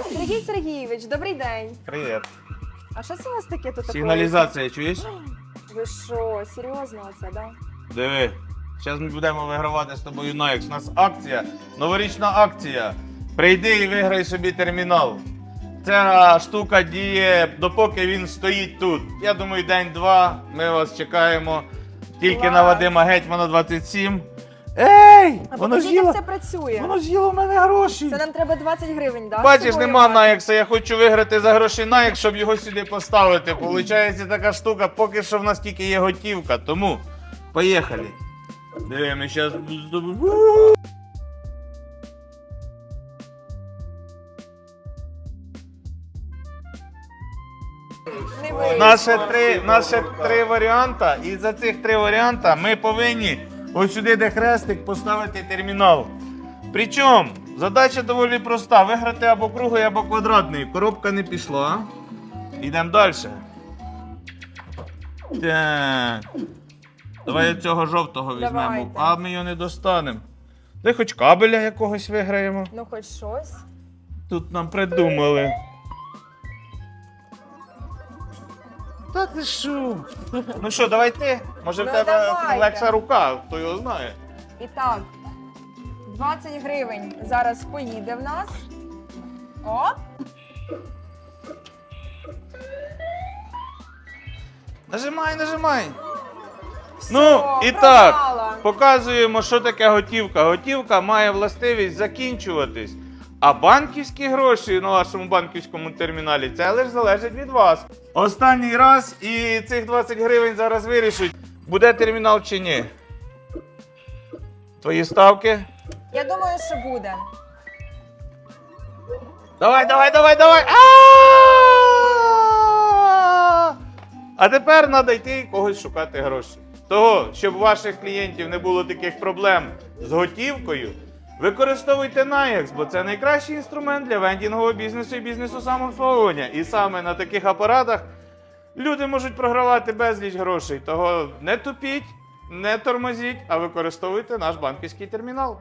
що, Сергій Сергійович, добрий день. Привіт. А що це у вас таке тут? Сигналізація, чуєш? Ви що, серйозно оце, да? Диви. Зараз ми будемо вигравати з тобою Nike. У нас акція, новорічна акція. Прийди і виграй собі термінал. Ця штука діє, допоки він стоїть тут. Я думаю, день-два. Ми вас чекаємо. Тільки Клас. на Вадима Гетьмана 27. Ей! А Воно покажіть, з'їло! як це працює. Воно з'їло в мене гроші. Це нам треба 20 гривень, да? Бачиш, собою нема? Наєкса, я хочу виграти за гроші Nike, щоб його сюди поставити. Получається така штука, поки що в нас тільки є готівка, тому поїхали. Диви, ми зараз. Не. Наше три, наше три варіанта, і за цих три варіанта ми повинні ось сюди, де хрестик, поставити термінал. Причому задача доволі проста: виграти або круглий, або квадратний. Коробка не пішла. Йдемо далі. Так. Давай цього жовтого візьмемо, Давайте. а ми його не достанемо. Дай хоч кабеля якогось виграємо. Ну, хоч щось. Тут нам придумали. Та ти що? Ну що, давай ти? Може в Ну, тебе давайте. легша рука, хто його знає. І так, 20 гривень зараз поїде в нас. Оп! Нажимай, нажимай. Все, ну, і програла. так, показуємо, що таке готівка. Готівка має властивість закінчуватись. А банківські гроші на вашому банківському терміналі це лише залежить від вас. Останній раз і цих 20 гривень зараз вирішуть, буде термінал чи ні. Твої ставки? Я думаю, що буде. Давай, давай, давай, давай. А! А тепер треба йти і когось шукати гроші. Того, щоб у ваших клієнтів не було таких проблем з готівкою, використовуйте Nayax, бо це найкращий інструмент для вендінгового бізнесу і бізнесу самообслуговування. І саме на таких апаратах люди можуть програвати безліч грошей. Того не тупіть, не тормозіть, а використовуйте наш банківський термінал.